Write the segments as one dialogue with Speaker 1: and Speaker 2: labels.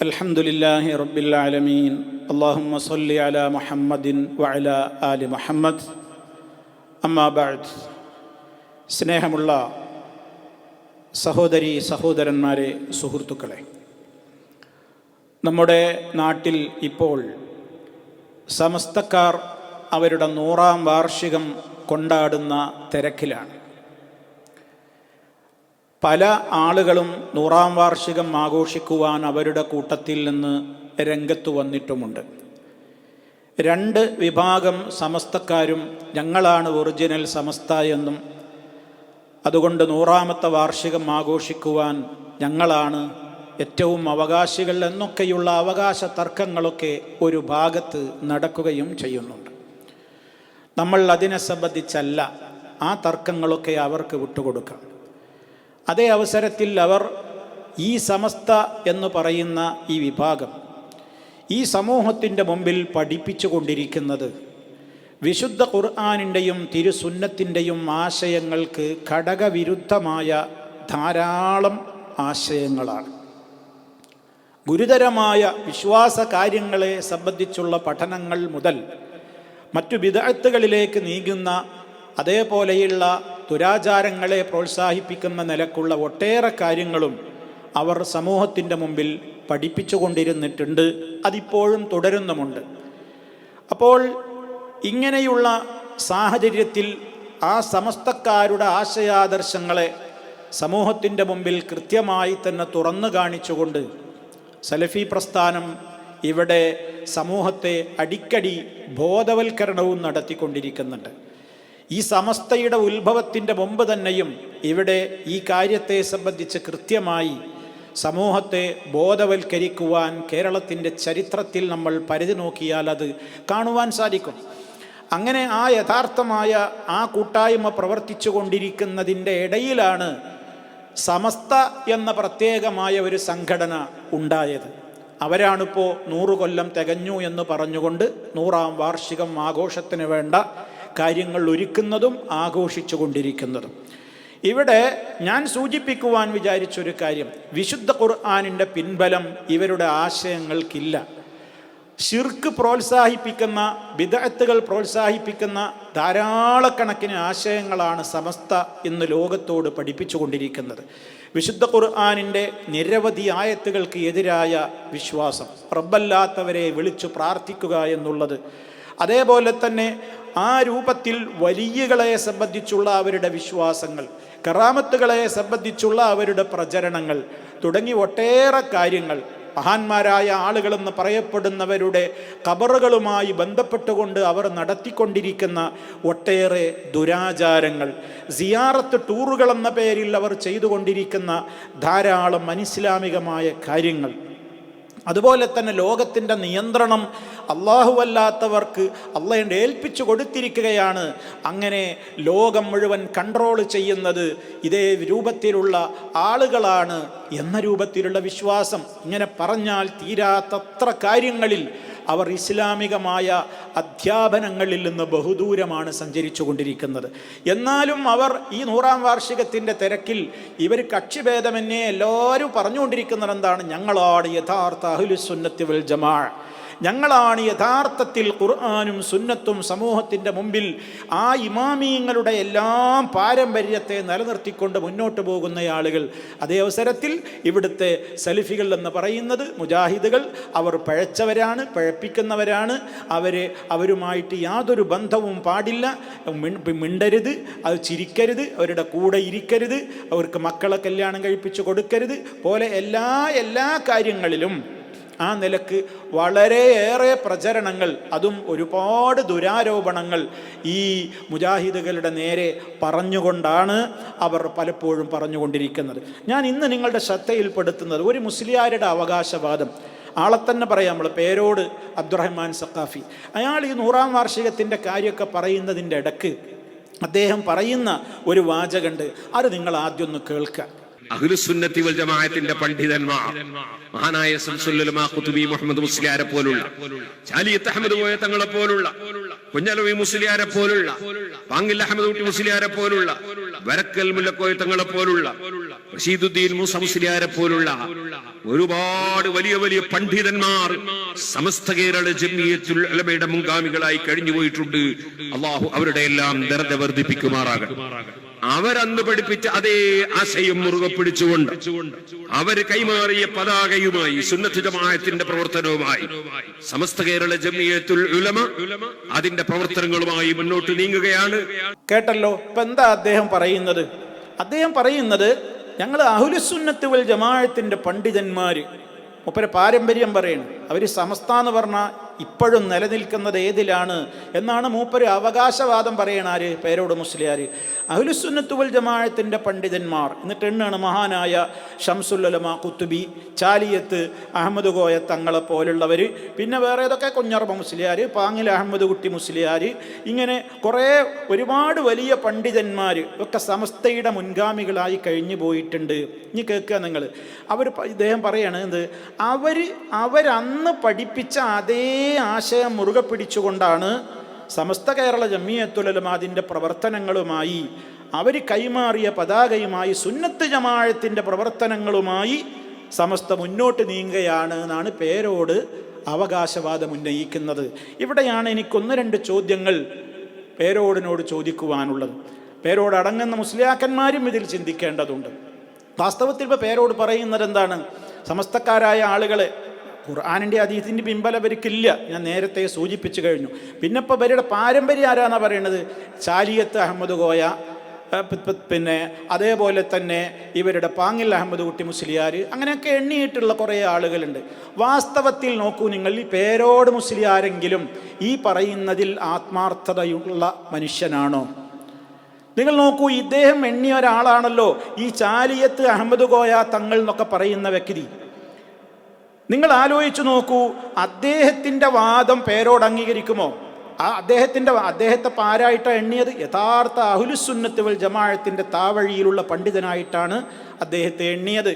Speaker 1: الحمد لله رب العالمين اللهم صل على محمد وعلى آل محمد أما بعد സ്നേഹമുള്ള സഹോദരി സഹോദരന്മാരെ സുഹൃത്തുക്കളെ നമ്മുടെ നാട്ടിൽ ഇപ്പോൾ സമസ്തക്കാർ അവരുടെ നൂറാം വാർഷികം കൊണ്ടാടുന്ന തിരക്കിലാണ് പല ആളുകളും നൂറാം വാർഷികം ആഘോഷിക്കുവാൻ അവരുടെ കൂട്ടത്തിൽ നിന്ന് രംഗത്ത് വന്നിട്ടുമുണ്ട്. രണ്ട് വിഭാഗം സമസ്തക്കാരും ഞങ്ങളാണ് ഒറിജിനൽ സമസ്ത എന്നും അതുകൊണ്ട് നൂറാമത്തെ വാർഷികം ആഘോഷിക്കുവാൻ ഞങ്ങളാണ് ഏറ്റവും അവകാശികൾ എന്നൊക്കെയുള്ള അവകാശ തർക്കങ്ങളൊക്കെ ഒരു ഭാഗത്ത് നടക്കുകയും ചെയ്യുന്നുണ്ട്. നമ്മൾ അതിനെ സംബന്ധിച്ചല്ല ആ തർക്കങ്ങളൊക്കെ അവർക്ക് വിട്ടുകൊടുക്കാം. അതേ അവസരത്തിൽ അവർ ഈ സമസ്ത എന്ന് പറയുന്ന ഈ വിഭാഗം ഈ സമൂഹത്തിന്റെ മുമ്പിൽ പഠിപ്പിച്ചു കൊണ്ടിരിക്കുന്നത് വിശുദ്ധ ഖുർആാനിന്റെയും തിരുസുന്നത്തിന്റെയും ആശയങ്ങൾക്ക് ഘടകവിരുദ്ധമായ ധാരാളം ആശയങ്ങളാണ്. ഗുരുതരമായ വിശ്വാസ കാര്യങ്ങളെ സംബന്ധിച്ചുള്ള പഠനങ്ങൾ മുതൽ മറ്റു വിദഗ്ധകളിലേക്ക് നീങ്ങുന്ന അതേപോലെയുള്ള ദുരാചാരങ്ങളെ പ്രോത്സാഹിപ്പിക്കുന്ന നിലക്കുള്ള ഒട്ടേറെ കാര്യങ്ങളും അവർ സമൂഹത്തിന്റെ മുമ്പിൽ പഠിപ്പിച്ചു കൊണ്ടിരുന്നിട്ടുണ്ട് അതിപ്പോഴും തുടരുന്നുമുണ്ട്. അപ്പോൾ ഇങ്ങനെയുള്ള സാഹചര്യത്തിൽ ആ സമസ്തക്കാരുടെ ആശയാദർശങ്ങളെ സമൂഹത്തിന്റെ മുമ്പിൽ കൃത്യമായി തന്നെ തുറന്നു കാണിച്ചുകൊണ്ട് സലഫി പ്രസ്ഥാനം ഇവിടെ സമൂഹത്തെ അടിക്കടി ബോധവൽക്കരണവും നടത്തിക്കൊണ്ടിരിക്കുന്നുണ്ട്. ഈ സമസ്തയുടെ ഉത്ഭവത്തിന്റെ മുമ്പ് തന്നെയും ഇവിടെ ഈ കാര്യത്തെ സംബന്ധിച്ച് കൃത്യമായി സമൂഹത്തെ ബോധവൽക്കരിക്കുവാൻ കേരളത്തിന്റെ ചരിത്രത്തിൽ നമ്മൾ പരിധി നോക്കിയാൽ അത് കാണുവാൻ സാധിക്കും. അങ്ങനെ ആ യഥാർത്ഥമായ ആ കൂട്ടായ്മ പ്രവർത്തിച്ചു കൊണ്ടിരിക്കുന്നതിന്റെ ഇടയിലാണ് സമസ്ത എന്ന പ്രത്യേകമായ ഒരു സംഘടന ഉണ്ടായത്. അവരാണിപ്പോൾ നൂറു കൊല്ലം തികഞ്ഞു എന്ന് പറഞ്ഞുകൊണ്ട് നൂറാം വാർഷികം ആഘോഷത്തിന് വേണ്ട കാര്യങ്ങൾ ഒരുക്കുന്നതും ആഘോഷിച്ചു കൊണ്ടിരിക്കുന്നതും ഇവിടെ ഞാൻ സൂചിപ്പിക്കുവാൻ വിചാരിച്ചൊരു കാര്യം. വിശുദ്ധ ഖുർആാനിന്റെ പിൻബലം ഇവരുടെ ആശയങ്ങൾക്കില്ല. ഷിർക്ക് പ്രോത്സാഹിപ്പിക്കുന്ന വിദഗ്ധകൾ പ്രോത്സാഹിപ്പിക്കുന്ന ധാരാളക്കണക്കിന് ആശയങ്ങളാണ് സമസ്ത ഇന്ന് ലോകത്തോട് പഠിപ്പിച്ചുകൊണ്ടിരിക്കുന്നത്. വിശുദ്ധ ഖുർആാനിന്റെ നിരവധി ആയത്തുകൾക്ക് എതിരായ വിശ്വാസം. റബ്ബല്ലാത്തവരെ വിളിച്ചു പ്രാർത്ഥിക്കുക എന്നുള്ളത്. അതേപോലെ തന്നെ ആ രൂപത്തിൽ വലിയകളെ സംബന്ധിച്ചുള്ള അവരുടെ വിശ്വാസങ്ങൾ കറാമത്തുകളെ സംബന്ധിച്ചുള്ള അവരുടെ പ്രചരണങ്ങൾ തുടങ്ങി ഒട്ടേറെ കാര്യങ്ങൾ. മഹാന്മാരായ ആളുകളെന്ന് പറയപ്പെടുന്നവരുടെ കബറുകളുമായി ബന്ധപ്പെട്ടുകൊണ്ട് അവർ നടത്തിക്കൊണ്ടിരിക്കുന്ന ഒട്ടേറെ ദുരാചാരങ്ങൾ. സിയാറത്ത് ടൂറുകൾ എന്ന പേരിൽ അവർ ചെയ്തുകൊണ്ടിരിക്കുന്ന ധാരാളം അനിസ്ലാമികമായ കാര്യങ്ങൾ. അതുപോലെ തന്നെ ലോകത്തിന്റെ നിയന്ത്രണം അള്ളാഹുവല്ലാത്തവർക്ക് അള്ളയുടെ ഏൽപ്പിച്ചു കൊടുത്തിരിക്കുകയാണ്. അങ്ങനെ ലോകം മുഴുവൻ കൺട്രോൾ ചെയ്യുന്നത് ഇതേ രൂപത്തിലുള്ള ആളുകളാണ് എന്ന രൂപത്തിലുള്ള വിശ്വാസം. ഇങ്ങനെ പറഞ്ഞാൽ തീരാത്തത്ര കാര്യങ്ങളിൽ അവർ ഇസ്ലാമികമായ അധ്യാപനങ്ങളിൽ നിന്ന് ബഹുദൂരമാണ് സഞ്ചരിച്ചു കൊണ്ടിരിക്കുന്നത് എന്നാലും അവർ ഈ നൂറാം വാർഷികത്തിന്റെ തിരക്കിൽ ഇവർ കക്ഷിഭേദമെന്നെ എല്ലാവരും പറഞ്ഞുകൊണ്ടിരിക്കുന്നത് എന്താണ് ഞങ്ങളാണ് യഥാർത്ഥ അഹുലുസുന്നത്തി വൽ ജമാ. ഞങ്ങളാണ് യഥാർത്ഥത്തിൽ ഖുർആാനും സുന്നത്തും സമൂഹത്തിന്റെ മുമ്പിൽ ആ ഇമാമിയങ്ങളുടെ എല്ലാം പാരമ്പര്യത്തെ നിലനിർത്തിക്കൊണ്ട് മുന്നോട്ട് പോകുന്ന ആളുകൾ. അതേ അവസരത്തിൽ ഇവിടുത്തെ സലിഫികൾ എന്ന് പറയുന്നത് മുജാഹിദുകൾ. അവർ പഴച്ചവരാണ് പഴപ്പിക്കുന്നവരാണ്. അവരെ അവരുമായിട്ട് യാതൊരു ബന്ധവും പാടില്ല. മിണ്ടരുത് അത് ചിരിക്കരുത് അവരുടെ കൂടെ ഇരിക്കരുത്. അവർക്ക് മക്കളെ കല്യാണം കഴിപ്പിച്ച് കൊടുക്കരുത്. പോലെ എല്ലാ എല്ലാ കാര്യങ്ങളിലും ആ നിലയ്ക്ക് വളരെയേറെ പ്രചരണങ്ങൾ അതും ഒരുപാട് ദുരാരോപണങ്ങൾ ഈ മുജാഹിദുകളുടെ നേരെ പറഞ്ഞുകൊണ്ടാണ് അവർ പലപ്പോഴും പറഞ്ഞുകൊണ്ടിരിക്കുന്നത്. ഞാൻ ഇന്ന് നിങ്ങളുടെ ശ്രദ്ധയിൽപ്പെടുത്തുന്നത് ഒരു മുസ്ലിയാരുടെ അവകാശവാദം. ആളെ തന്നെ പറയാം നമ്മൾ പേരോട് അബ്ദുറഹ്മാൻ സഖാഫി. അയാൾ ഈ നൂറാം വാർഷികത്തിന്റെ കാര്യമൊക്കെ പറയുന്നതിന്റെ ഇടയ്ക്ക് അദ്ദേഹം പറയുന്ന ഒരു വാചകണ്ട് അത് നിങ്ങൾ ആദ്യം ഒന്ന് കേൾക്കുക.
Speaker 2: അഹ്ലുസുന്നത്തി വൽ ജമാഅത്തിന്റെ പണ്ഡിതന്മാർ മഹാനായ സംസുല്ലമ ഖുതുബി മുഹമ്മദ് മുസ്ലിയാരെ പോലുള്ള ചാലിയത്ത് അഹമ്മദ് പോയ തങ്ങളെ പോലുള്ള കുഞ്ഞലവി മുസ്ലിയാരെ പോലുള്ള പാങ്ങിൽ അഹമ്മദ് കുട്ടി മുസ്ലിയാരെ പോലുള്ള വരക്കൽ മുല്ലക്കോയ തങ്ങളെ പോലുള്ള റഷീദുദ്ദീൻ മുസംസിലിയാരെ പോലുള്ള ഒരുപാട് വലിയ വലിയ പണ്ഡിതന്മാർ സമസ്ത കേരള ജമിയത്തുൽ ഉലമയുടെ മുൻഗാമികളായി കഴിഞ്ഞു പോയിട്ടുണ്ട്. അള്ളാഹു അവരുടെ എല്ലാം ദർജ വർദ്ധിപ്പിക്കുമാറാകട്ടെ. അവരന്ന് പഠിപ്പിച്ച അതേ ആശയം മുറുകെ പിടിച്ചുകൊണ്ട് അവർ കൈമാറിയ പതാകയുമായി സുന്നത്ത് പ്രവർത്തനവുമായി സമസ്ത കേരള ജമിയത്തുൽ ഉലമ അതിന്റെ പ്രവർത്തനങ്ങളുമായി മുന്നോട്ട് നീങ്ങുകയാണ്.
Speaker 1: കേട്ടല്ലോ? ഇപ്പൊ എന്താ അദ്ദേഹം പറയുന്നത്? അദ്ദേഹം പറയുന്നത് ഞങ്ങൾ അഹുലുസുന്നത്തുവൽ ജമാഴത്തിന്റെ പണ്ഡിതന്മാർ മൂപ്പരെ പാരമ്പര്യം പറയണം. അവർ സമസ്ത എന്ന് പറഞ്ഞാൽ ഇപ്പോഴും നിലനിൽക്കുന്നത് ഏതിലാണ് എന്നാണ് മൂപ്പര് അവകാശവാദം പറയണ ആര്? പേരോട് മുസ്ലിയാർ അഹുലുസുന്നത്തുൽ ജമാഅത്തിന്റെ പണ്ഡിതന്മാർ. എന്നിട്ട് എണ്ണാണ് മഹാനായ ഷംസുല്ലമ കുത്തുബി ചാലിയത്ത് അഹമ്മദ് കോയ തങ്ങളെ പോലുള്ളവർ പിന്നെ വേറെ ഏതൊക്കെ കുഞ്ഞറബ മുസ്ലിയാർ പാങ്ങിൽ അഹമ്മദ് കുട്ടി മുസ്ലിയാർ ഇങ്ങനെ കുറേ ഒരുപാട് വലിയ പണ്ഡിതന്മാർ ഒക്കെ സമസ്തയുടെ മുൻഗാമികളായി കഴിഞ്ഞു പോയിട്ടുണ്ട്. ഇനി കേൾക്കുക നിങ്ങൾ അവർ ഇദ്ദേഹം പറയണത് അവർ അവരന്ന് പഠിപ്പിച്ച അതേ ആശയം മുറുകെ പിടിച്ചുകൊണ്ടാണ് സമസ്ത കേരള ജമിയത്തുലലും അതിന്റെ പ്രവർത്തനങ്ങളുമായി അവർ കൈമാറിയ പതാകയുമായി സുന്നത്ത് ജമാഴത്തിന്റെ പ്രവർത്തനങ്ങളുമായി സമസ്ത മുന്നോട്ട് നീങ്ങുകയാണ് എന്നാണ് പേരോട് അവകാശവാദം ഉന്നയിക്കുന്നത്. ഇവിടെയാണ് എനിക്കൊന്ന് രണ്ട് ചോദ്യങ്ങൾ പേരോടിനോട് ചോദിക്കുവാനുള്ളത്. പേരോട് അടങ്ങുന്ന മുസ്ലിയാക്കന്മാരും ഇതിൽ ചിന്തിക്കേണ്ടതുണ്ട്. വാസ്തവത്തിൽ ഇപ്പോൾ പേരോട് പറയുന്നത് എന്താണ്? സമസ്തക്കാരായ ആളുകളെ ഖുർആാനിന്റെ അതീതിന്റെ പിമ്പലം ഇവർക്കില്ല ഞാൻ നേരത്തെ സൂചിപ്പിച്ചു കഴിഞ്ഞു. പിന്നെ ഇപ്പോൾ ഇവരുടെ പാരമ്പര്യം ആരാണെന്നാണ് പറയുന്നത് ചാലിയത്ത് അഹമ്മദ് പി- പിന്നെ അതേപോലെ തന്നെ ഇവരുടെ പാങ്ങിൽ അഹമ്മദ് കുട്ടി മുസ്ലിയാർ അങ്ങനെയൊക്കെ എണ്ണിയിട്ടുള്ള കുറേ ആളുകളുണ്ട്. വാസ്തവത്തിൽ നോക്കൂ നിങ്ങൾ ഈ പേരോട് മുസ്ലിയാരെങ്കിലും ഈ പറയുന്നതിൽ ആത്മാർത്ഥതയുള്ള മനുഷ്യനാണോ? നിങ്ങൾ നോക്കൂ ഇദ്ദേഹം എണ്ണിയ ഒരാളാണല്ലോ ഈ ചാലിയത്ത് അഹമ്മദ് ഗോയ തങ്ങൾ എന്നൊക്കെ പറയുന്ന വ്യക്തി. നിങ്ങൾ ആലോചിച്ചു നോക്കൂ അദ്ദേഹത്തിന്റെ വാദം പേരോട് അംഗീകരിക്കുമോ? ആ അദ്ദേഹത്തിന്റെ അദ്ദേഹത്തെ പാരായിട്ട് എണ്ണിയത്. യഥാർത്ഥ അഹുലുസുന്നത്ത് വൽ ജമാഴത്തിന്റെ താവഴിയിലുള്ള പണ്ഡിതനായിട്ടാണ് അദ്ദേഹത്തെ എണ്ണിയത്.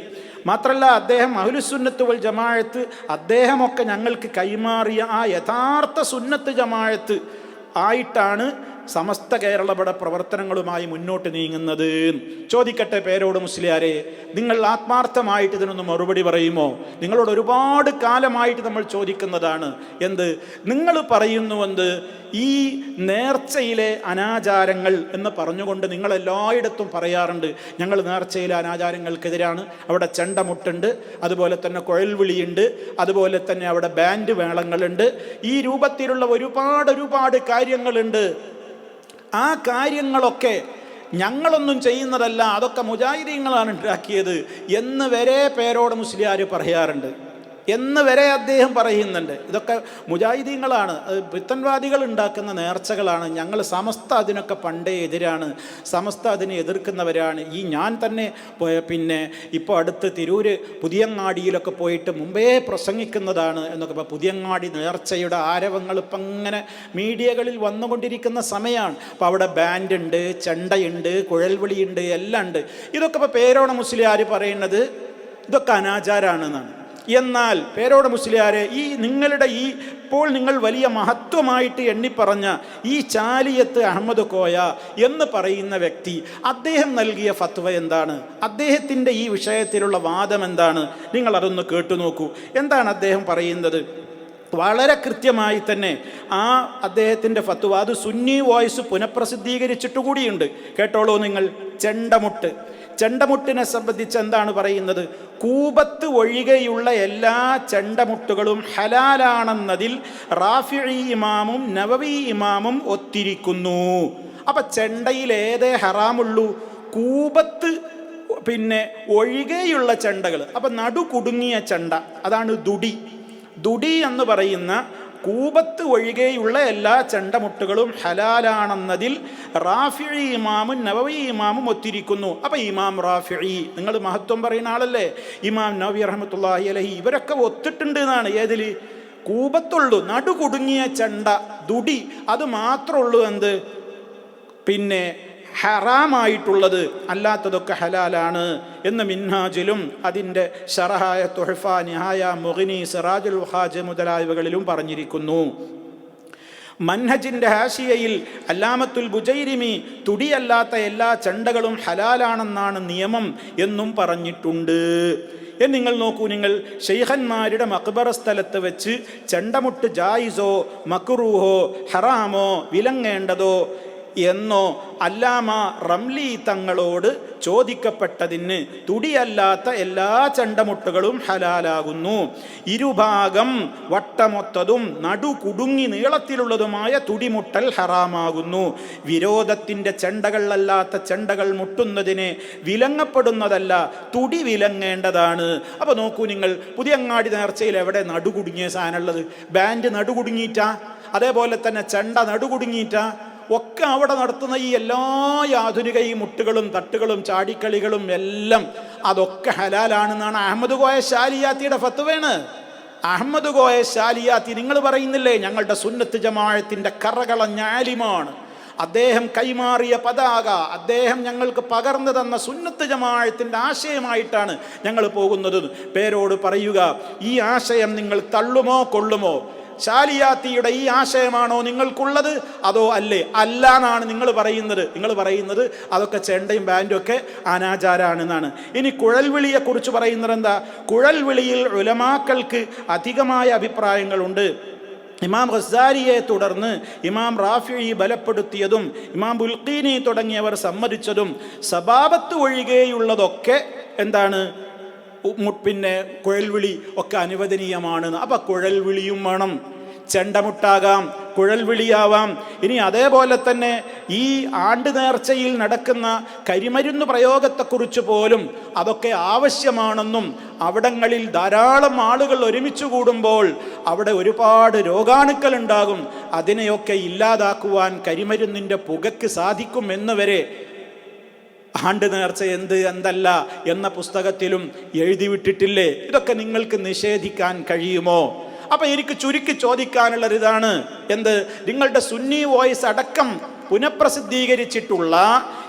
Speaker 1: മാത്രമല്ല അദ്ദേഹം അഹുലുസുന്നത്ത് വൽ ജമാഅത്ത് അദ്ദേഹമൊക്കെ ഞങ്ങൾക്ക് കൈമാറിയ ആ യഥാർത്ഥ സുന്നത്ത് ജമാഴത്ത് ആയിട്ടാണ് സമസ്ത കേരളപട പ്രവർത്തനങ്ങളുമായി മുന്നോട്ട് നീങ്ങുന്നത്. ചോദിക്കട്ടെ പേരോട് മുസ്ലിയാരെ നിങ്ങൾ ആത്മാർത്ഥമായിട്ട് ഇതിനൊന്ന് മറുപടി പറയുമോ? നിങ്ങളോട് ഒരുപാട് കാലമായിട്ട് നമ്മൾ ചോദിക്കുന്നതാണ് എന്ത്? നിങ്ങൾ പറയുന്നുവെന്ത് ഈ നേർച്ചയിലെ അനാചാരങ്ങൾ എന്ന് പറഞ്ഞുകൊണ്ട് നിങ്ങൾ എല്ലായിടത്തും പറയാറുണ്ട്. ഞങ്ങൾ നേർച്ചയിലെ അനാചാരങ്ങൾക്കെതിരാണ്. അവിടെ ചെണ്ടമുട്ടുണ്ട് അതുപോലെ തന്നെ കുഴൽവിളിയുണ്ട് അതുപോലെ തന്നെ അവിടെ ബാൻഡ് മേളങ്ങളുണ്ട് ഈ രൂപത്തിലുള്ള ഒരുപാട് ഒരുപാട് കാര്യങ്ങളുണ്ട്. ആ കാര്യങ്ങളൊക്കെ ഞങ്ങളൊന്നും ചെയ്യുന്നതല്ല അതൊക്കെ മുജാഹിദീങ്ങളാണ് ഉണ്ടാക്കിയത് എന്ന് വരെ പേരോട് മുസ്ലിയാർ പറയാറുണ്ട്. എന്ന് വരെ അദ്ദേഹം പറയുന്നുണ്ട്. ഇതൊക്കെ മുജാഹിദീങ്ങളാണ്. പിത്തൻവാദികൾ ഉണ്ടാക്കുന്ന നേർച്ചകളാണ്. ഞങ്ങൾ സമസ്ത അതിനൊക്കെ പണ്ടേ എതിരാണ്. സമസ്ത അതിനെ എതിർക്കുന്നവരാണ്. ഈ ഞാൻ തന്നെ പിന്നെ ഇപ്പോൾ അടുത്ത് തിരൂര് പുതിയങ്ങാടിയിലൊക്കെ പോയിട്ട് മുമ്പേ പ്രസംഗിക്കുന്നതാണ് എന്നൊക്കെ ഇപ്പോൾ പുതിയങ്ങാടി നേർച്ചയുടെ ആരവങ്ങൾ ഇപ്പം അങ്ങനെ മീഡിയകളിൽ വന്നുകൊണ്ടിരിക്കുന്ന സമയമാണ് അപ്പോൾ അവിടെ ബാൻഡ് ഉണ്ട് ചെണ്ടയുണ്ട് കുഴൽവിളിയുണ്ട് എല്ലാം ഉണ്ട്. ഇതൊക്കെ ഇപ്പോൾ പേരോണ മുസ്ലിം ആര് പറയുന്നത് ഇതൊക്കെ അനാചാരാണെന്നാണ്. എന്നാൽ പേരോട് മുസ്ലിയാരെ ഈ നിങ്ങളുടെ ഈ ഇപ്പോൾ നിങ്ങൾ വലിയ മഹത്വമായിട്ട് എണ്ണിപ്പറഞ്ഞ ഈ ചാലിയത്ത് അഹമ്മദ് കോയ എന്ന് പറയുന്ന വ്യക്തി അദ്ദേഹം നൽകിയ ഫത്വ എന്താണ്? അദ്ദേഹത്തിന്റെ ഈ വിഷയത്തിലുള്ള വാദം എന്താണ്? നിങ്ങൾ അതൊന്ന് കേട്ടു നോക്കൂ. എന്താണ് അദ്ദേഹം പറയുന്നത്? വളരെ കൃത്യമായി തന്നെ ആ അദ്ദേഹത്തിന്റെ ഫത്വ അത് സുന്നി വോയിസ് പുനഃപ്രസിദ്ധീകരിച്ചിട്ട് കൂടിയുണ്ട്. കേട്ടോളൂ നിങ്ങൾ ചെണ്ടമുട്ട്. ചെണ്ടമുട്ടിനെ സംബന്ധിച്ച് എന്താണ് പറയുന്നത്? കൂപത്ത് ഒഴികെയുള്ള എല്ലാ ചെണ്ടമുട്ടുകളും ഹലാലാണെന്നതിൽ റാഫി ഇമാമും നവവി ഇമാമും ഒത്തിരിക്കുന്നു. അപ്പം ചെണ്ടയിൽ ഏതേ ഹറാമുള്ളൂ? കൂപത്ത് പിന്നെ ഒഴികെയുള്ള ചെണ്ടകൾ അപ്പം നടു കുടുങ്ങിയ ചെണ്ട അതാണ് ദുടി. ദുടി എന്ന് പറയുന്ന കൂപത്ത് ഒഴികെയുള്ള എല്ലാ ചെണ്ടമുട്ടുകളും ഹലാലാണെന്നതിൽ റാഫി ഇമാമും നവവി ഇമാമും ഒത്തിരിക്കുന്നു. അപ്പം ഇമാം റാഫി നിങ്ങൾ മഹത്വം പറയുന്ന ആളല്ലേ? ഇമാം നവി റഹമത്തുല്ലാഹി അലഹി ഇവരൊക്കെ ഒത്തിട്ടുണ്ട് എന്നാണ്. ഏതിൽ കൂപത്തുള്ളൂ നടുകുടുങ്ങിയ ചെണ്ട ദുടി അത് മാത്രമുള്ളൂ എന്ത്? പിന്നെ ഹറാമായിട്ടുള്ളത് അല്ലാത്തതൊക്കെ ഹലാലാണ് എന്ന് മിൻഹാജിലും അതിന്റെ ഷറഹായ തൊഹഫ നിഹായ മൊഹിനി സിറാജുൽ ഹാജ് മുതലായവകളിലും പറഞ്ഞിരിക്കുന്നു. മൻഹജിന്റെ ഹാഷിയയിൽ അല്ലാമത്തുൽ ബുജൈരിമി തുടിയല്ലാത്ത എല്ലാ ചണ്ടകളും ഹലാലാണെന്നാണ് നിയമം എന്നും പറഞ്ഞിട്ടുണ്ട്. എന്ന് നിങ്ങൾ നോക്കൂ നിങ്ങൾ ഷെയ്ഖന്മാരുടെ മക്ബറ സ്ഥലത്ത് വെച്ച് ചെണ്ടമുട്ട് ജായിസോ മക്റൂഹോ ഹറാമോ വിലങ്ങേണ്ടതോ എന്നോ അല്ലാമ റംലി തങ്ങളോട് ചോദിക്കപ്പെട്ടതിന് തുടിയല്ലാത്ത എല്ലാ ചണ്ടമുട്ടുകളും ഹലാലാകുന്നു. ഇരുഭാഗം വട്ടമൊത്തതും നടു കുടുങ്ങി നീളത്തിലുള്ളതുമായ തുടിമുട്ടൽ ഹറാമാകുന്നു. വിരോധത്തിന്റെ ചെണ്ടകളല്ലാത്ത ചെണ്ടകൾ മുട്ടുന്നതിന് വിലങ്ങപ്പെടുന്നതല്ല തുടി വിലങ്ങേണ്ടതാണ്. അപ്പോൾ നോക്കൂ നിങ്ങൾ പുതിയങ്ങാടി നേർച്ചയിൽ എവിടെ നടുകുടുങ്ങിയ സാധനമുള്ളത്? ബാൻഡ് നടുകുടുങ്ങിയിട്ടാ? അതേപോലെ തന്നെ ചെണ്ട നടുകുടുങ്ങിയിട്ടാ? ഒക്കെ അവിടെ നടത്തുന്ന ഈ എല്ലാ ആധുനിക ഈ മുട്ടുകളും തട്ടുകളും ചാടിക്കളികളും എല്ലാം അതൊക്കെ ഹലാലാണെന്നാണ് അഹമ്മദ് കോയ ശാലിയാത്തിയുടെ ഫത്തുവേണ് അഹമ്മദ് കോയ ശാലിയാത്തി നിങ്ങൾ പറയുന്നില്ലേ ഞങ്ങളുടെ സുന്നത്ത് ജമാഴത്തിന്റെ കറകള ഞാലിമാണ് അദ്ദേഹം കൈമാറിയ പതാക അദ്ദേഹം ഞങ്ങൾക്ക് പകർന്നു തന്ന സുന്നത്ത് ജമാഴത്തിന്റെ ആശയമായിട്ടാണ് ഞങ്ങൾ പോകുന്നത്. പേരോട് പറയുക ഈ ആശയം നിങ്ങൾ തള്ളുമോ കൊള്ളുമോ? ശാലിയാത്തിയുടെ ഈ ആശയമാണോ നിങ്ങൾക്കുള്ളത്? അതോ അല്ലേ? അല്ല എന്നാണ് നിങ്ങൾ പറയുന്നത്. നിങ്ങൾ പറയുന്നത് അതൊക്കെ ചെണ്ടയും ബാൻഡും ഒക്കെ അനാചാരമാണെന്നാണ് ഇനി കുഴൽവിളിയെക്കുറിച്ച് പറയുന്നത് എന്താ? കുഴൽവിളിയിൽ ഉലമാക്കൾക്ക് അധികമായ അഭിപ്രായങ്ങളുണ്ട്. ഇമാം ഹസാരിയെ തുടർന്ന് ഇമാം റാഫി ബലപ്പെടുത്തിയതും ഇമാം ബുൽഖീനി തുടങ്ങിയവർ സമ്മതിച്ചതും സബാബത്ത് ഒഴികെയുള്ളതൊക്കെ എന്താണ്? പിന്നെ കുഴൽവിളി ഒക്കെ അനുവദനീയമാണ് അപ്പം കുഴൽവിളിയും വേണം. ചെണ്ടമുട്ടാകാം കുഴൽവിളിയാവാം. ഇനി അതേപോലെ തന്നെ ഈ ആണ്ട് നേർച്ചയിൽ നടക്കുന്ന കരിമരുന്ന് പ്രയോഗത്തെക്കുറിച്ച് പോലും അതൊക്കെ ആവശ്യമാണെന്നും അവിടങ്ങളിൽ ധാരാളം ആളുകൾ ഒരുമിച്ച് കൂടുമ്പോൾ അവിടെ ഒരുപാട് രോഗാണുക്കൾ ഉണ്ടാകും അതിനെയൊക്കെ ഇല്ലാതാക്കുവാൻ കരിമരുന്നിന്റെ പുകയ്ക്ക് സാധിക്കും എന്ന് വരെ ആണ്ട് നേർച്ച എന്ത് എന്തല്ല എന്ന പുസ്തകത്തിലും എഴുതി വിട്ടിട്ടില്ലേ ഇതൊക്കെ നിങ്ങൾക്ക് നിഷേധിക്കാൻ കഴിയുമോ? അപ്പൊ എനിക്ക് ചുരുക്കി ചോദിക്കാനുള്ളത് ഇതാണ് എന്ത്? നിങ്ങളുടെ സുന്നി വോയിസ് അടക്കം പുനഃപ്രസിദ്ധീകരിച്ചിട്ടുള്ള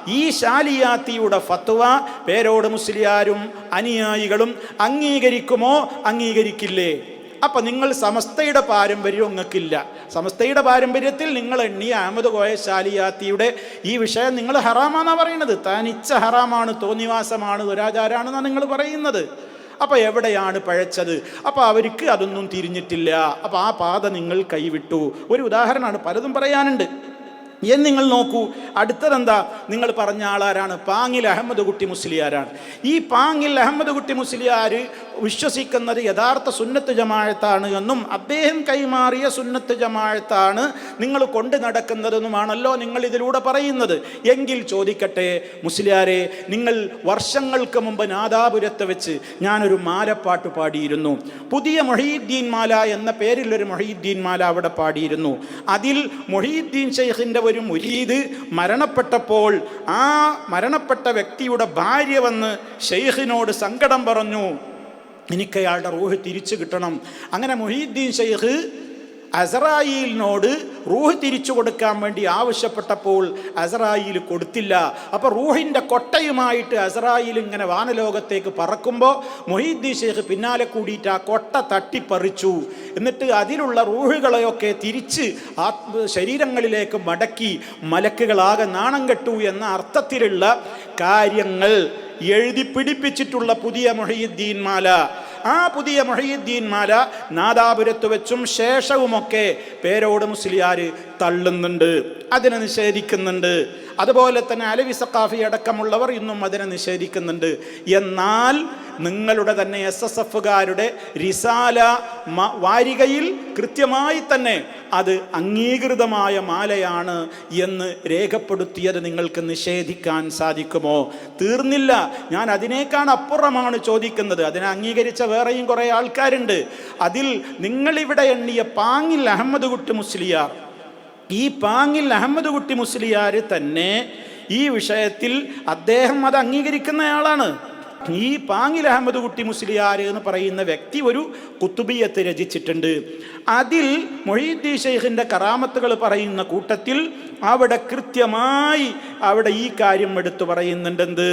Speaker 1: ഈ ശാലിയാത്തിയുടെ ഫത്വ പേരോട് മുസ്ലിയാരും അനുയായികളും അംഗീകരിക്കുമോ? അംഗീകരിക്കില്ലേ? അപ്പൊ നിങ്ങൾ സമസ്തയുടെ പാരമ്പര്യം നിങ്ങൾക്കില്ല സമസ്തയുടെ പാരമ്പര്യത്തിൽ നിങ്ങൾ എണ്ണിയ അഹമ്മദ് കോയ ശാലിയാത്തിയുടെ ഈ വിഷയം നിങ്ങൾ ഹറാമാന്നാ പറയുന്നത് തനിച്ച ഹറാമാണ് തോന്നിവാസമാണ് ദുരാചാരമാണെന്നാണ് നിങ്ങൾ പറയുന്നത്. അപ്പോൾ എവിടെയാണ് പഴച്ചത്? അപ്പോൾ അവർക്ക് അതൊന്നും തിരിഞ്ഞിട്ടില്ല. അപ്പോൾ ആ പാത നിങ്ങൾ കൈവിട്ടു. ഒരു ഉദാഹരണമാണ് പലതും പറയാനുണ്ട്. എന്ന് നിങ്ങൾ നോക്കൂ. അടുത്തതെന്താ? നിങ്ങൾ പറഞ്ഞ ആളാരാണ്? പാങ്ങിൽ അഹമ്മദ് കുട്ടി മുസ്ലിയാരാണ്. ഈ പാങ്ങിൽ അഹമ്മദ് കുട്ടി മുസ്ലിയാർ വിശ്വസിക്കുന്നത് യഥാർത്ഥ സുന്നത്ത് ജമാഴത്താണ് എന്നും അദ്ദേഹം കൈമാറിയ സുന്നത്ത് ജമാഴത്താണ് നിങ്ങൾ കൊണ്ടു നടക്കുന്നതെന്നുമാണല്ലോ നിങ്ങൾ ഇതിലൂടെ പറയുന്നത്. എങ്കിൽ ചോദിക്കട്ടെ മുസ്ലിയാരെ നിങ്ങൾ വർഷങ്ങൾക്ക് മുമ്പ് നാദാപുരത്ത് വെച്ച് ഞാനൊരു മാലപ്പാട്ട് പാടിയിരുന്നു. പുതിയ മൊഹീദ്ദീൻ മാല എന്ന പേരിലൊരു മൊഹീദ്ദീൻ മാല അവിടെ പാടിയിരുന്നു. അതിൽ മൊഹീദ്ദീൻ ഷെയ്ഖിന്റെ മുരീദ് മരണപ്പെട്ടപ്പോൾ ആ മരണപ്പെട്ട വ്യക്തിയുടെ ഭാര്യ വന്ന് ഷെയ്ഖിനോട് സങ്കടം പറഞ്ഞു എനിക്ക് അയാളുടെ റൂഹ് തിരിച്ചു കിട്ടണം. അങ്ങനെ മൊഹീദ്ദീൻ ഷെയ്ഖ് അസറായിലിനോട് റൂഹ് തിരിച്ചു കൊടുക്കാൻ വേണ്ടി ആവശ്യപ്പെട്ടപ്പോൾ അസറായിൽ കൊടുത്തില്ല. അപ്പോൾ റൂഹിന്റെ കൊട്ടയുമായിട്ട് അസറായിൽ ഇങ്ങനെ വാനലോകത്തേക്ക് പറക്കുമ്പോൾ മൊഹീദ്ദി ഷെയ്ഖ് പിന്നാലെ കൂടിയിട്ട് ആ കൊട്ട തട്ടിപ്പറിച്ചു. എന്നിട്ട് അതിലുള്ള റൂഹുകളെയൊക്കെ തിരിച്ച് ആത്മ ശരീരങ്ങളിലേക്ക് മടക്കി മലക്കുകളാകെ നാണം കെട്ടു എന്ന അർത്ഥത്തിലുള്ള കാര്യങ്ങൾ എഴുതി പിടിപ്പിച്ചിട്ടുള്ള പുതിയ മൊഹീദ്ദീൻ മാല. ആ പുതിയ മൊഹീദ്ദീൻ മാല നാദാപുരത്ത് വെച്ചും ശേഷവുമൊക്കെ പേരോട് മുസ്ലിയാർ തള്ളുന്നുണ്ട് അതിനെ നിഷേധിക്കുന്നുണ്ട്. അതുപോലെ തന്നെ അലവി സക്കാഫി അടക്കമുള്ളവർ ഇന്നും അതിനെ നിഷേധിക്കുന്നുണ്ട്. എന്നാൽ നിങ്ങളുടെ തന്നെ എസ് എസ് എഫുകാരുടെ റിസാല വാരികയിൽ കൃത്യമായി തന്നെ അത് അംഗീകൃതമായ മാലയാണ് എന്ന് രേഖപ്പെടുത്തിയത് നിങ്ങൾക്ക് നിഷേധിക്കാൻ സാധിക്കുമോ? തീർന്നില്ല. ഞാൻ അതിനേക്കാൾ അപ്പുറമാണ് ചോദിക്കുന്നത്. അതിനെ അംഗീകരിച്ച വേറെയും കുറേ ആൾക്കാരുണ്ട്. അതിൽ നിങ്ങളിവിടെ എണ്ണിയ പാങ്ങിൽ അഹമ്മദ് കുട്ടി മുസ്ലിയാർ. ഈ പാങ്ങിൽ അഹമ്മദ് കുട്ടി മുസ്ലിയാർ തന്നെ ഈ വിഷയത്തിൽ അദ്ദേഹം അത് അംഗീകരിക്കുന്നയാളാണ് ഈ പാങ്ങിൽ അഹമ്മദ് കുട്ടി മുസ്ലിയാർ എന്ന് പറയുന്ന വ്യക്തി ഒരു കുത്തുബിയത്ത് രചിച്ചിട്ടുണ്ട് അതിൽ മൊഹീദ്ദീൻ ഷെയ്ഖിൻ്റെ കറാമത്തുകൾ പറയുന്ന കൂട്ടത്തിൽ അവിടെ കൃത്യമായി അവിടെ ഈ കാര്യം എടുത്തു പറയുന്നുണ്ടെന്ത്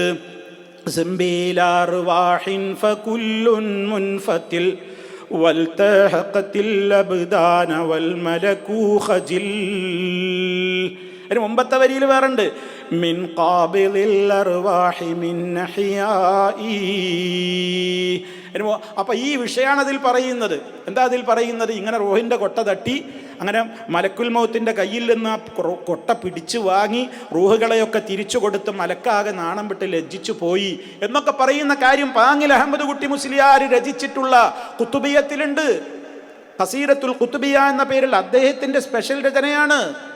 Speaker 1: സിംബീലാറുവാഹിൻ ഫകുല്ലുൻ മുൻഫത്തിൽ والتحقت الأبدان والملكو خجل അതിന് മുമ്പത്തെ വരിയിൽ ഖാബിലിൽ അർവാഹി മിൻ അപ്പൊ ഈ വിഷയമാണ് അതിൽ പറയുന്നത്. എന്താ അതിൽ പറയുന്നത്? ഇങ്ങനെ റോഹിന്റെ കൊട്ട തട്ടി അങ്ങനെ മലക്കുൽ മൗത്തിന്റെ കയ്യിൽ നിന്ന് ആ കൊട്ട പിടിച്ചു വാങ്ങി റൂഹുകളെയൊക്കെ തിരിച്ചു കൊടുത്ത് മലക്കാകെ നാണം വിട്ട് ലജ്ജിച്ചു പോയി എന്നൊക്കെ പറയുന്ന കാര്യം പാങ്ങിൽ അഹമ്മദ് കുട്ടി മുസ്ലിയാർ രചിച്ചിട്ടുള്ള കുത്തുബിയത്തിലുണ്ട്. ഹസീരത്തുൽ കുത്തുബിയ എന്ന പേരിൽ അദ്ദേഹത്തിന്റെ സ്പെഷ്യൽ രചനയാണ്.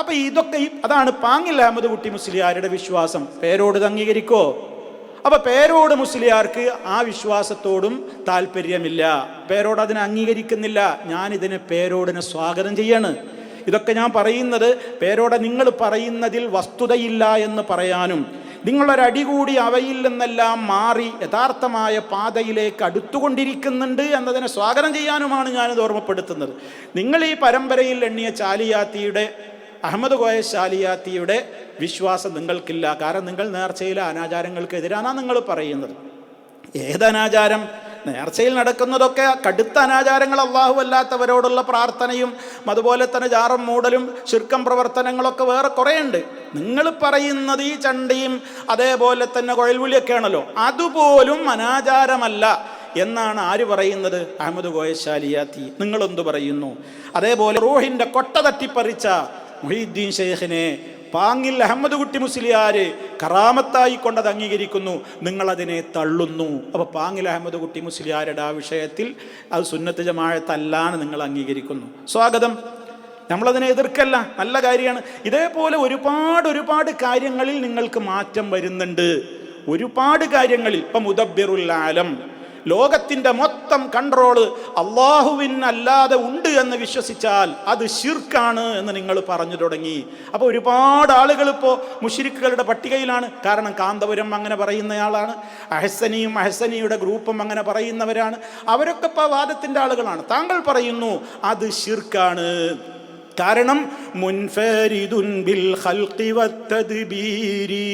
Speaker 1: അപ്പൊ ഇതൊക്കെ അതാണ് പാങ്ങിൽ അഹമ്മദ് കുട്ടി മുസ്ലിയാരുടെ വിശ്വാസം. പേരോട് അംഗീകരിക്കോ? അപ്പൊ പേരോട് മുസ്ലിയാർക്ക് ആ വിശ്വാസത്തോടും താല്പര്യമില്ല. പേരോട് അതിനെ അംഗീകരിക്കുന്നില്ല. ഞാൻ ഇതിനെ പേരോടിനെ സ്വാഗതം ചെയ്യാണ്. ഇതൊക്കെ ഞാൻ പറയുന്നത് പേരോടെ നിങ്ങൾ പറയുന്നതിൽ വസ്തുതയില്ല എന്ന് പറയാനും നിങ്ങളൊരടി കൂടി അവയിൽ നിന്നെല്ലാം മാറി യഥാർത്ഥമായ പാതയിലേക്ക് അടുത്തുകൊണ്ടിരിക്കുന്നുണ്ട് എന്നതിനെ സ്വാഗതം ചെയ്യാനുമാണ് ഞാനിത് ഓർമ്മപ്പെടുത്തുന്നത്. നിങ്ങൾ ഈ പരമ്പരയിൽ എണ്ണിയ ചാലിയാത്തിയുടെ അഹമ്മദ് കോയ ശാലിയാത്തിയുടെ വിശ്വാസം നിങ്ങൾക്കില്ല. കാരണം നിങ്ങൾ നേർച്ചയിലെ അനാചാരങ്ങൾക്ക് എതിരാണ് നിങ്ങൾ പറയുന്നത്. ഏതനാചാരം നേർച്ചയിൽ നടക്കുന്നതൊക്കെ കടുത്ത അനാചാരങ്ങൾ അള്ളാഹു അല്ലാത്തവരോടുള്ള പ്രാർത്ഥനയും അതുപോലെ തന്നെ ജാറം മൂടലും ശുർക്കം പ്രവർത്തനങ്ങളൊക്കെ വേറെ കുറേ ഉണ്ട് നിങ്ങൾ പറയുന്നത് ഈ ചണ്ടിയും അതേപോലെ തന്നെ കുഴൽവിളിയൊക്കെ ആണല്ലോ. അതുപോലും അനാചാരമല്ല എന്നാണ് ആര് പറയുന്നത്? അഹമ്മദ് ഗോയശാലിയാത്തി നിങ്ങളെന്തു പറയുന്നു? അതേപോലെ റൂഹിന്റെ കൊട്ട തട്ടിപ്പറിച്ച മുഹീദ്ദീൻ ഷെയ്ഖിനെ പാങ്ങിൽ അഹമ്മദ് കുട്ടി മുസ്ലിയാര് കറാമത്തായി കൊണ്ടത് അംഗീകരിക്കുന്നു. നിങ്ങളതിനെ തള്ളുന്നു. അപ്പോൾ പാങ്ങിൽ അഹമ്മദ് കുട്ടി മുസ്ലിയാരുടെ ആ വിഷയത്തിൽ അത് സുന്നത്ത് നിങ്ങൾ അംഗീകരിക്കുന്നു. സ്വാഗതം. നമ്മളതിനെ എതിർക്കല്ല. നല്ല കാര്യമാണ്. ഇതേപോലെ ഒരുപാട് ഒരുപാട് കാര്യങ്ങളിൽ നിങ്ങൾക്ക് മാറ്റം വരുന്നുണ്ട്. ഒരുപാട് കാര്യങ്ങളിൽ. ഇപ്പം മുദബ്ബിറുൽ ആലം. ലോകത്തിന്റെ മൊത്തം കൺട്രോൾ അള്ളാഹുവിനല്ലാതെ ഉണ്ട് എന്ന് വിശ്വസിച്ചാൽ അത് ശിർക്കാണ് എന്ന് നിങ്ങൾ പറഞ്ഞു തുടങ്ങി. അപ്പോൾ ഒരുപാട് ആളുകൾ ഇപ്പോൾ മുഷിരിക്കുകളുടെ പട്ടികയിലാണ്. കാരണം കാന്തപുരം അങ്ങനെ പറയുന്നയാളാണ്. അഹസനിയും അഹസനിയുടെ ഗ്രൂപ്പും അങ്ങനെ പറയുന്നവരാണ്. അവരൊക്കെ ഇപ്പോൾ വാദത്തിന്റെ ആളുകളാണ്. താങ്കൾ പറയുന്നു അത് ഷിർക്കാണ് കാരണം മുൻഫരിദുൻ ബിൽ വത്തദ്ബീരി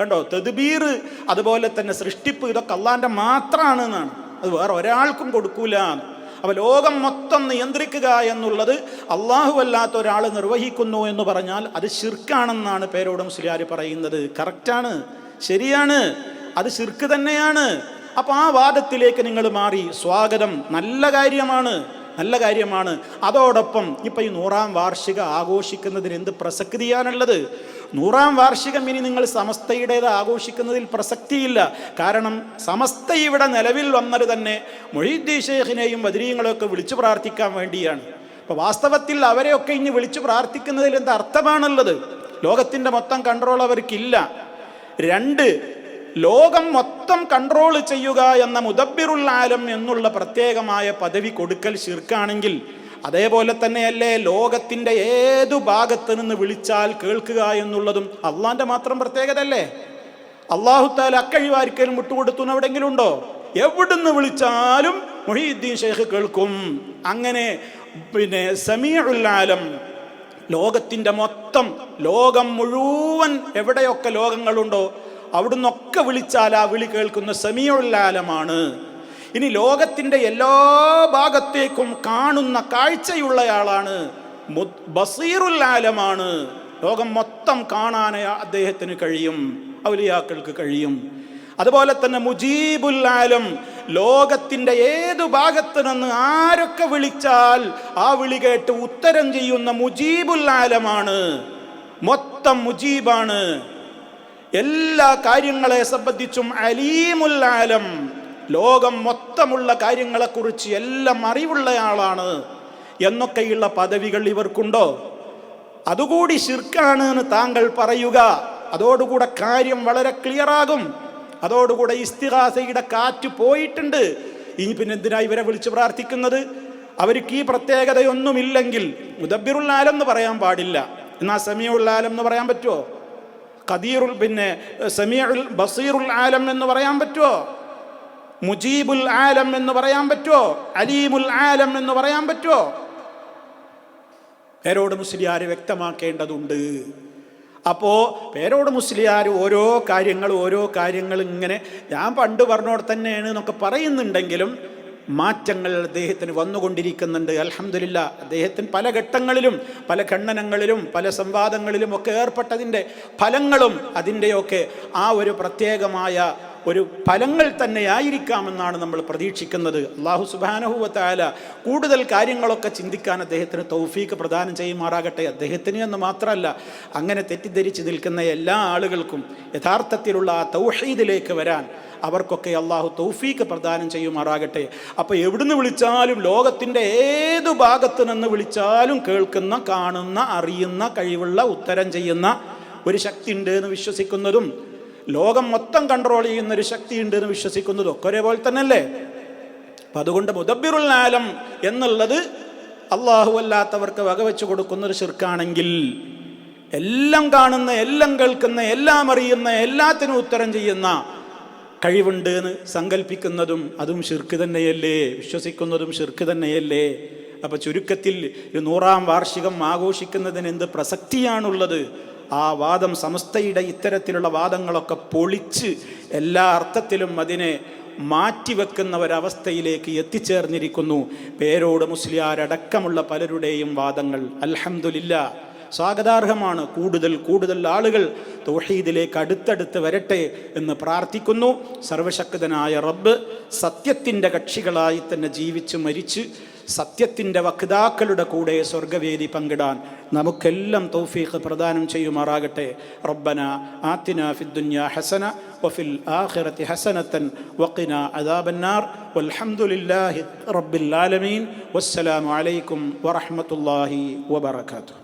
Speaker 1: കണ്ടോ? തദ്ബീർ അതുപോലെ തന്നെ സൃഷ്ടിപ്പ് ഇതൊക്കെ അള്ളാന്റെ മാത്രമാണ് എന്നാണ് അത് വേറെ ഒരാൾക്കും കൊടുക്കൂല. അപ്പോൾ ലോകം മൊത്തം നിയന്ത്രിക്കുക എന്നുള്ളത് അള്ളാഹു അല്ലാത്ത ഒരാൾ നിർവഹിക്കുന്നു എന്ന് പറഞ്ഞാൽ അത് ശിർക്കാണെന്നാണ് പേരോട് മുസ്ലിയാർ പറയുന്നത്. കറക്റ്റാണ് ശരിയാണ്. അത് ശിർക്ക് തന്നെയാണ്. അപ്പോൾ ആ വാദത്തിലേക്ക് നിങ്ങൾ മാറി. സ്വാഗതം. നല്ല കാര്യമാണ്. നല്ല കാര്യമാണ്. അതോടൊപ്പം ഇപ്പം ഈ നൂറാം വാർഷിക ആഘോഷിക്കുന്നതിന് എന്ത് പ്രസക്തിയാണുള്ളത്? നൂറാം വാർഷികം ഇനി നിങ്ങൾ സമസ്തയുടേത് ആഘോഷിക്കുന്നതിൽ പ്രസക്തിയില്ല. കാരണം സമസ്ത ഇവിടെ നിലവിൽ വന്നത് തന്നെ മൊഹീദ്ദീൻ ഷേഖിനെയും ബദരീങ്ങളെയൊക്കെ വിളിച്ചു പ്രാർത്ഥിക്കാൻ വേണ്ടിയാണ്. അപ്പോൾ വാസ്തവത്തിൽ അവരെയൊക്കെ ഇനി വിളിച്ചു പ്രാർത്ഥിക്കുന്നതിൽ എന്ത് അർത്ഥമാണുള്ളത്? ലോകത്തിന്റെ മൊത്തം കൺട്രോൾ അവർക്കില്ല. രണ്ട് ലോകം മൊത്തം കൺട്രോൾ ചെയ്യുക എന്ന മുദബിറുൽ ആലം എന്നുള്ള പ്രത്യേകമായ പദവി കൊടുക്കൽ ശിർക്കാണെങ്കിൽ അതേപോലെ തന്നെയല്ലേ ലോകത്തിന്റെ ഏതു ഭാഗത്ത് നിന്ന് വിളിച്ചാൽ കേൾക്കുക എന്നുള്ളതും അള്ളാന്റെ മാത്രം പ്രത്യേകതയല്ലേ? അള്ളാഹുത്താൽ അക്കഴിവാരിക്കലും വിട്ടുകൊടുത്തു എന്ന് എവിടെയെങ്കിലും ഉണ്ടോ? എവിടുന്ന് വിളിച്ചാലും മൊഹീദ്ദീൻ ഷെയ്ഖ് കേൾക്കും. അങ്ങനെ പിന്നെ സമീഉൽ ആലം ലോകത്തിന്റെ മൊത്തം ലോകം മുഴുവൻ എവിടെയൊക്കെ ലോകങ്ങളുണ്ടോ അവിടുന്നൊക്കെ വിളിച്ചാൽ ആ വിളി കേൾക്കുന്ന സമീയുള്ളാലമാണ് ഇനി ലോകത്തിന്റെ എല്ലാ ഭാഗത്തേക്കും കാണുന്ന കാഴ്ചയുള്ളയാളാണ് ബസീറുല്ലാലമാണ്. ലോകം മൊത്തം കാണാൻ അദ്ദേഹത്തിന് കഴിയും ഔലിയാക്കൾക്ക് കഴിയും. അതുപോലെ തന്നെ മുജീബുല്ലാലം ലോകത്തിന്റെ ഏതു ഭാഗത്ത് നിന്ന് ആരൊക്കെ വിളിച്ചാൽ ആ വിളി കേട്ട് ഉത്തരം ചെയ്യുന്ന മുജീബുല്ലാലമാണ്. മൊത്തം മുജീബാണ്. എല്ലാ കാര്യങ്ങളെ സംബന്ധിച്ചും അലീമുൽ ആലം ലോകം മൊത്തമുള്ള കാര്യങ്ങളെക്കുറിച്ച് എല്ലാം അറിവുള്ളയാളാണ് എന്നൊക്കെയുള്ള പദവികൾ ഇവർക്കുണ്ടോ? അതുകൂടി ശിർക്കാണ് എന്ന് താങ്കൾ പറയുക. അതോടുകൂടെ കാര്യം വളരെ ക്ലിയറാകും. അതോടുകൂടെ ഇസ്തിഹാസയുടെ കാറ്റ് പോയിട്ടുണ്ട്. ഇനി പിന്നെ എന്തിനാ ഇവരെ വിളിച്ച് പ്രാർത്ഥിക്കുന്നത്? അവർക്ക് ഈ പ്രത്യേകതയൊന്നുമില്ലെങ്കിൽ മുദബിറുൽ ആലം എന്ന് പറയാൻ പാടില്ല. എന്നാ സമയമുള്ള ആലം എന്ന് പറയാൻ പറ്റുമോ? ഖദീറുൽ പിന്നെ സമീഉൽ ബസീറുൽ ആലം എന്ന് പറയാൻ പറ്റുമോ മുജീബുൽ ആലം എന്ന് പറയാൻ പറ്റുമോ അലീമുൽ ആലം എന്ന് പറയാൻ പറ്റുമോ പേരോട് മുസ്ലിയാർ വ്യക്തമാക്കേണ്ടതുണ്ട്. അപ്പോൾ പേരോട് മുസ്ലിയാർ ഓരോ കാര്യങ്ങൾ ഓരോ കാര്യങ്ങൾ ഇങ്ങനെ ഞാൻ പണ്ട് പറഞ്ഞോടെ തന്നെയാണ് എന്നൊക്കെ പറയുന്നുണ്ടെങ്കിലും മാറ്റങ്ങൾ അദ്ദേഹത്തിന് വന്നുകൊണ്ടിരിക്കുന്നുണ്ട്. അലഹമില്ല അദ്ദേഹത്തിന് പല ഘട്ടങ്ങളിലും പല ഖണ്ഡനങ്ങളിലും പല സംവാദങ്ങളിലും ഒക്കെ ഏർപ്പെട്ടതിന്റെ ഫലങ്ങളും അതിന്റെയൊക്കെ ആ ഒരു പ്രത്യേകമായ ഒരു ഫലങ്ങൾ തന്നെയായിരിക്കാമെന്നാണ് നമ്മൾ പ്രതീക്ഷിക്കുന്നത്. അള്ളാഹു സുബാനഹുവത്തായ കൂടുതൽ കാര്യങ്ങളൊക്കെ ചിന്തിക്കാൻ അദ്ദേഹത്തിന് തൗഫീക്ക് പ്രദാനം ചെയ്യുമാറാകട്ടെ. അദ്ദേഹത്തിന് എന്ന് മാത്രമല്ല അങ്ങനെ തെറ്റിദ്ധരിച്ച് നിൽക്കുന്ന എല്ലാ ആളുകൾക്കും യഥാർത്ഥത്തിലുള്ള ആ തൗഹീദിലേക്ക് വരാൻ അവർക്കൊക്കെ അള്ളാഹു തൗഫീക്ക് പ്രദാനം ചെയ്യുമാറാകട്ടെ. അപ്പോൾ എവിടുന്ന് വിളിച്ചാലും ലോകത്തിന്റെ ഏതു ഭാഗത്തു നിന്ന് വിളിച്ചാലും കേൾക്കുന്ന കാണുന്ന അറിയുന്ന കഴിവുള്ള ഉത്തരം ചെയ്യുന്ന ഒരു ശക്തി ഉണ്ട് എന്ന് വിശ്വസിക്കുന്നതും ലോകം മൊത്തം കൺട്രോൾ ചെയ്യുന്ന ഒരു ശക്തി ഉണ്ട് എന്ന് വിശ്വസിക്കുന്നത് ഒക്കെ ഒരേപോലെ തന്നെയല്ലേ? അപ്പം അതുകൊണ്ട് മുദബിറുൽ ആലം എന്നുള്ളത് അള്ളാഹു അല്ലാത്തവർക്ക് വകവെച്ച് കൊടുക്കുന്ന ഒരു ശിർക്കാണെങ്കിൽ എല്ലാം കാണുന്ന എല്ലാം കേൾക്കുന്ന എല്ലാം അറിയുന്ന എല്ലാത്തിനും ഉത്തരം ചെയ്യുന്ന കഴിവുണ്ട് എന്ന് സങ്കല്പിക്കുന്നതും അതും ഷിർക്ക് തന്നെയല്ലേ? വിശ്വസിക്കുന്നതും ഷിർക്ക് തന്നെയല്ലേ? അപ്പൊ ചുരുക്കത്തിൽ നൂറാം വാർഷികം ആഘോഷിക്കുന്നതിന് എന്ത് പ്രസക്തിയാണുള്ളത്? ആ വാദം സമസ്തയുടെ ഇത്തരത്തിലുള്ള വാദങ്ങളൊക്കെ പൊളിച്ച് എല്ലാ അർത്ഥത്തിലും അതിനെ മാറ്റിവെക്കുന്ന ഒരവസ്ഥയിലേക്ക് എത്തിച്ചേർന്നിരിക്കുന്നു. പേരോട് മുസ്ലിയാരടക്കമുള്ള പലരുടെയും വാദങ്ങൾ അൽഹമുല്ല സ്വാഗതാർഹമാണ്. കൂടുതൽ കൂടുതൽ ആളുകൾ തൗഹീദിലേക്ക് അടുത്തടുത്ത് വരട്ടെ എന്ന് പ്രാർത്ഥിക്കുന്നു. സർവശക്തനായ റബ്ബ് സത്യത്തിന്റെ കക്ഷികളായി തന്നെ ജീവിച്ച് മരിച്ച് സത്യത്തിന്റെ വക്താക്കളുടെ കൂടെ സ്വർഗവേദി പങ്കിടാൻ നമുക്കെല്ലാം തൗഫീഖ് പ്രദാനം ചെയ്യുമാറാകട്ടെ. റബ്ബന ആത്തിന ഫിദ്ദുന്യ ഹസന വഫിൽ ആഖിറത്തി ഹസനത്തൻ വഖിന അദാബന്നാർ. വൽഹംദുലില്ലാഹി റബ്ബിൽ ആലമീൻ. വസ്സലാമു അലൈക്കും വറഹ്മത്തുള്ളാഹി വബറകാതുഹു.